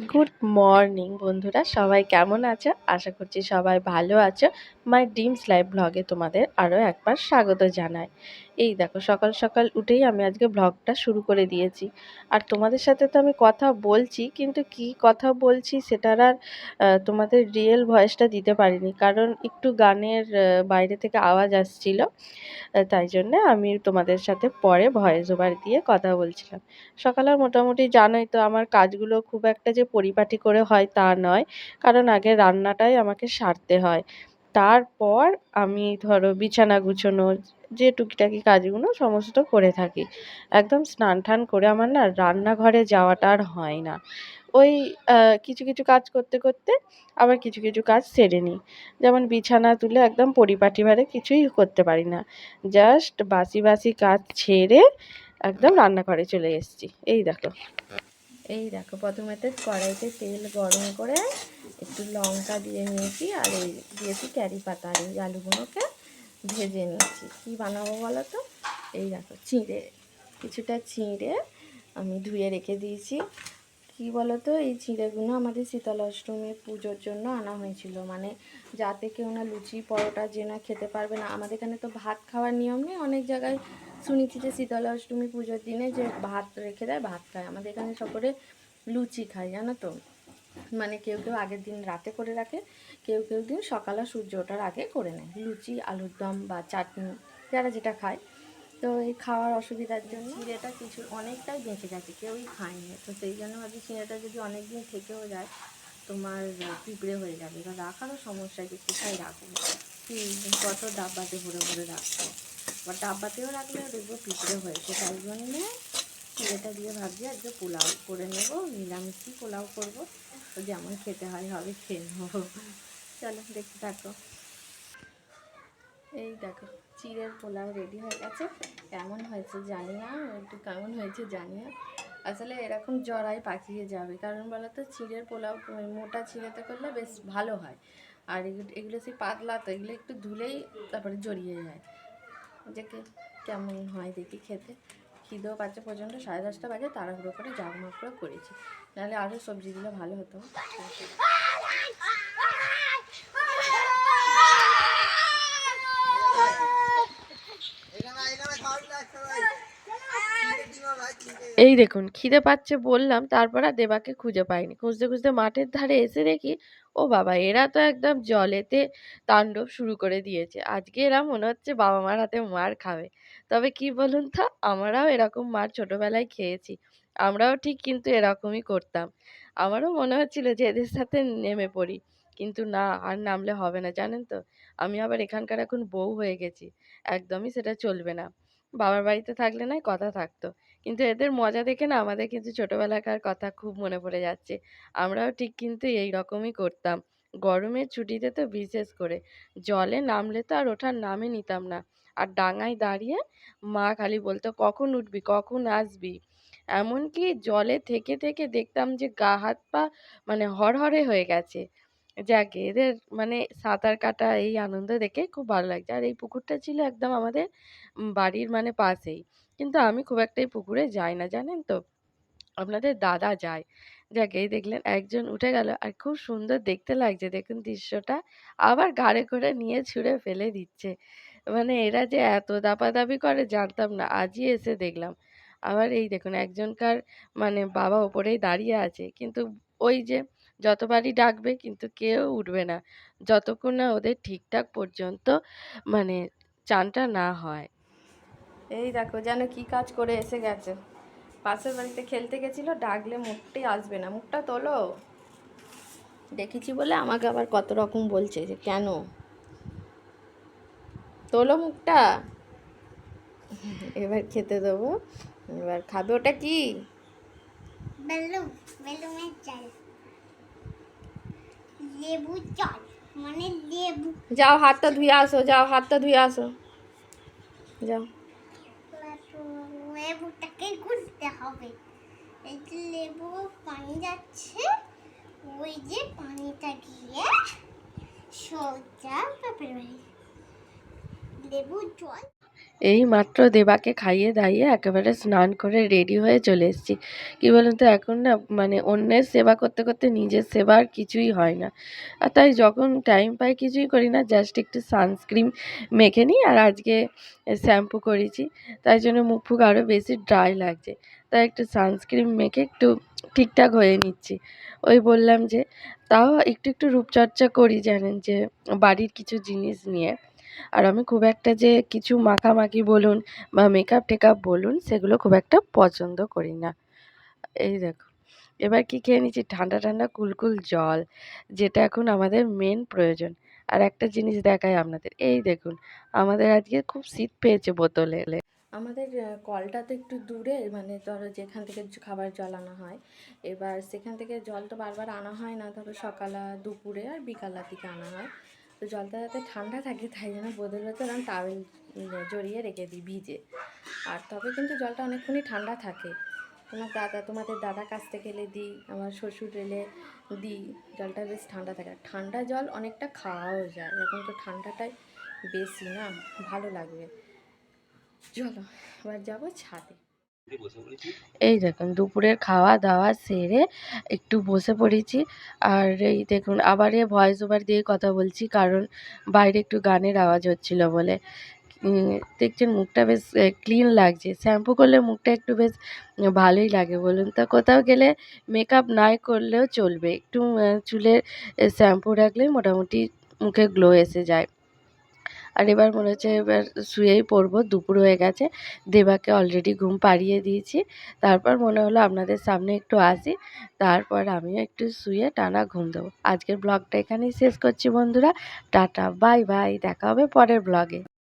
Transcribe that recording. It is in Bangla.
গুড মর্নিং বন্ধুরা। সবাই কেমন আছো? আশা করছি সবাই ভালো আছো। মাই ড্রিমস লাইভ ব্লগে তোমাদের আরও একবার স্বাগত জানাই। এই দেখো, সকাল সকাল উঠেই আমি আজকে ব্লগটা শুরু করে দিয়েছি। আর তোমাদের সাথে তো আমি কথা বলছি, কিন্তু কি কথা বলছি সেটার আর তোমাদের রিয়েল ভয়েসটা দিতে পারিনি। কারণ একটু গানের বাইরে থেকে আওয়াজ আসছিল তাই জন্য আমি তোমাদের সাথে পরে ভয়েস ওভার দিয়ে কথা বলছিলাম। সকালে মোটামুটি জানোই তো আমার কাজগুলো খুব একটা যে পরিপাটি করে হয় তা নয়, কারণ আগে রান্নাটাই আমাকে সারতে হয়। তারপর আমি ধরো বিছানা গুছোনো, যে টুকিটাকি কাজগুলো সমস্ত করে থাকি। একদম স্নান টান করে আমার না রান্নাঘরে যাওয়াটা আর হয় না। ওই কিছু কিছু কাজ করতে করতে আবার কিছু কিছু কাজ সেরে নিই। যেমন বিছানা তুলে একদম পরিপাটিভাবে কিছুই করতে পারি না। জাস্ট বাসি বাসি কাজ ছেড়ে একদম রান্নাঘরে চলে এসেছি। এই দেখো। এই দেখো প্রথমেতে কড়াইতে তেল গরম করে একটু লঙ্কা দিয়ে নিয়েছি আর এই দিয়েছি ক্যারি পাতা আর এই আলুগুলোকে ভেজে নিয়েছি। কী বানাবো বলো তো? এই দেখো, চিঁড়ে, কিছুটা চিঁড়ে আমি ধুয়ে রেখে দিয়েছি। কি বলো তো? এই চিঁড়েগুলো আমাদের শীতল অষ্টমী পুজোর জন্য আনা হয়েছিল। মানে যাতে কেউ না লুচি, পরোটা, যে না খেতে পারবে না। আমাদের এখানে তো ভাত খাওয়ার নিয়ম নেই। অনেক জায়গায় শুনেছি যে শীতল অষ্টমী পুজোর দিনে যে ভাত রেখে দেয়, ভাত খায়। আমাদের এখানে সকলে লুচি খায়, জানো তো? মানে কেউ কেউ আগের দিন রাতে করে রাখে, কেউ কেউ দিন সকালে সূর্য ওঠার আগে করে নেয়। লুচি, আলুর দম বা চাটনি, যারা যেটা খায়। তো এই খাওয়ার অসুবিধার জন্য চিঁড়েটা কিছু অনেকটাই বেঁচে গেছে, কেউই খায়নি। তো সেই জন্য ভাবছি চিঁড়েটা যদি অনেক দিন থেকেও যায়, তোমার পিঁপড়ে হয়ে যাবে। এবার রাখারও সমস্যা যে কোথায় রাখব? কত ডাব্বাতে ভরে ভরে রাখব? বা ডাব্বাতেও রাখলেও দেখব পিঁপড়ে হয়েছে। তাই জন্যে চিড়েটা দিয়ে ভাবছি আজকে পোলাও করে নেব, নিরামিষই পোলাও করব। যেমন খেতে হয়, হবে খেয়ে নেব। চলো, দেখতে থাকো। এই দেখো, চিড়ের পোলাও রেডি হয়ে গেছে। কেমন হয়েছে জানি না, একটু কেমন হয়েছে জানি না। আসলে এরকম জড়াই পাকিয়ে যাবে, কারণ বলো তো চিড়ের পোলাও, মোটা চিড়েতে করলে বেশ ভালো হয়। আর এগুলো সেই পাতলা তো, এগুলো একটু ধুলেই তারপরে জড়িয়ে যায়। যে কেমন হয় দেখি খেতে। খিদেও পাচ্ছে পর্যন্ত? সাড়ে দশটা বাজে, তাড়াহুড়ো করে জাগমাগ করে করেছি নাহলে আরও সবজি দিলে ভালো হতো। এই দেখুন, খিদে পাচ্ছে বললাম, তারপর আর দেবাকে খুঁজে পাইনি। খুঁজতে খুঁজতে মাঠের ধারে এসে দেখি, ও বাবা, এরা তো একদম জলেতে তাণ্ডব শুরু করে দিয়েছে। আজকে এরা মনে হচ্ছে বাবা মার হাতে মার খাবে। তবে কি বলুন তো, আমরাও এরকম মার ছোটবেলায় খেয়েছি। আমরাও ঠিক কিন্তু এরকমই করতাম। আমারও মনে হচ্ছিল যে এদের সাথে নেমে পড়ি। কিন্তু না, আর নামলে হবে না, জানেন তো? আমি আবার এখানকার এখন বউ হয়ে গেছি। একদমই সেটা চলবে না। বাবার বাড়িতে থাকলে নয়, কথা থাকতো। কিন্তু এদের মজা দেখে না আমাদের কিন্তু ছোটবেলাকার কথা খুব মনে পড়ে যাচ্ছে। আমরাও ঠিক কিন্তু এই রকমই করতাম। গরমের ছুটিতে তো বিশেষ করে। জলে নামলে তো আর ওঠার নামই নিতাম না। আর ডাঙায় দাঁড়িয়ে মা খালি বলতো, কখন উঠবি? কখন আসবি? এমনকি জলে থেকে থেকে দেখতাম যে গা, হাত পা মানে হরহরে হয়ে গেছে। যাকে, এদের মানে সাঁতার কাটা এই আনন্দ দেখে খুব ভালো লাগছে। আর এই পুকুরটা ছিল একদম আমাদের বাড়ির মানে পাশেই। কিন্তু আমি খুব একটা এই পুকুরে যাই না, জানেন তো? আপনাদের দাদা যায়। যাক, এই দেখলেন একজন উঠে গেল আর খুব সুন্দর দেখতে লাগছে। দেখুন দৃশ্যটা আবার ঘাড়ে করে নিয়ে ছুঁড়ে ফেলে দিচ্ছে। মানে এরা যে এত দাপাদাপি করে জানতাম না, আজই এসে দেখলাম। আবার এই দেখুন একজনকার মানে বাবা ওপরেই দাঁড়িয়ে আছে। কিন্তু ওই যে যতবারই ডাকবে কিন্তু কেউ উঠবে না। যতক্ষণ না ওদের ঠিকঠাক পর্যন্ত মানে চানটা না হয়। এই দেখো যেন কি কাজ করে এসে গেছে। পাশের বাড়িতে খেলতে গেছিল ডাকলে মুখটাই আসবে না। মুখটা তোলো। দেখেছি বলে আমাকে আবার কত রকম বলছে যে কেন? তোলো মুখটা। এবার খেতে দেবো। এবার খাবে ওটা কি? মানে যাও হাতটা ধুয়ে আসো যাও হাতটা ধুয়ে আসো। যাও। লেবুটাকে গুলতে হবে। এই যে লেবু পানি যাচ্ছে, ওই যে পানিটা গিয়ে সোজা বাড়ি। লেবু জল এই মাত্র দেবাকে খাইয়ে দাইয়ে একেবারে স্নান করে রেডি হয়ে চলে এসেছি। কী বলুন তো এখন না মানে অন্যের সেবা করতে করতে নিজের সেবা আর কিছুই হয় না। আর তাই যখন টাইম পাই কিছুই করি না জাস্ট একটু সানস্ক্রিন মেখে নিই আর আজকে শ্যাম্পু করেছি। তাই জন্য মুখ ফুক আরও বেশি ড্রাই লাগছে। তাই একটু সানস্ক্রিন মেখে একটু ঠিকঠাক হয়ে নিচ্ছি। ওই বললাম যে, তাও একটু একটু রূপচর্চা করি জানেন যে, বাড়ির কিছু জিনিস নিয়ে। আর আমি খুব একটা যে কিছু মাখামাখি বলুন বা মেকআপ টেকআপ বলুন, সেগুলো খুব একটা পছন্দ করি না। এই দেখো, এবার কি খেয়ে নিচ্ছি? ঠান্ডা ঠান্ডা কুলকুল জল, যেটা এখন আমাদের মেন প্রয়োজন। আর একটা জিনিস দেখাই আপনাদের, এই দেখুন, আমাদের আজকে খুব শীত পেয়েছে বোতলে। আমাদের কলটা তো একটু দূরে মানে ধরো যেখান থেকে খাবার জল আনা হয়। এবার সেখান থেকে জল তো বারবার আনা হয় না, ধরো সকালা দুপুরে আর বিকালের দিকে আনা হয়। তো জলটা যাতে ঠান্ডা থাকে, তাই জন্য বোতলে তো আমি টাওয়েল জড়িয়ে রেখে দিই ভিজে। আর তবে কিন্তু জলটা অনেকক্ষণই ঠান্ডা থাকে। তোমার দাদা, তোমাদের দাদা কাছ থেকে এলে দিই, আমার শ্বশুর এলে দিই, জলটা বেশ ঠান্ডা থাকে। ঠান্ডা জল অনেকটা খাওয়াও যায়, এখন তো ঠান্ডাটাই বেশি না, ভালো লাগবে। চলো, এবার যাব ছাদে। এই দেখুন, দুপুরের খাওয়া দাওয়া সেরে একটু বসে পড়েছি। আর এই দেখুন, আবার ভয়েস ওভার দিয়ে কথা বলছি, কারণ বাইরে একটু গানের আওয়াজ হচ্ছিল বলে। দেখছেন, মুখটা বেশ ক্লিন লাগছে। শ্যাম্পু করলে মুখটা একটু বেশ ভালোই লাগে, বলুন তো। কোথাও গেলে মেকআপ নাই করলেও চলবে। একটু চুলের শ্যাম্পু রাখলে মোটামুটি মুখে গ্লো এসে যায়। আর এবার মনে হচ্ছে এবার শুয়েই পড়ব, দুপুর হয়ে গেছে। দেবাকে অলরেডি ঘুম পাড়িয়ে দিয়েছি। তারপর মনে হলো আপনাদের সামনে একটু আসি, তারপর আমিও একটু শুয়ে টানা ঘুম দেবো। আজকের ব্লগটা এখানেই শেষ করছি বন্ধুরা। টাটা বাই বাই দেখা হবে পরের ব্লগে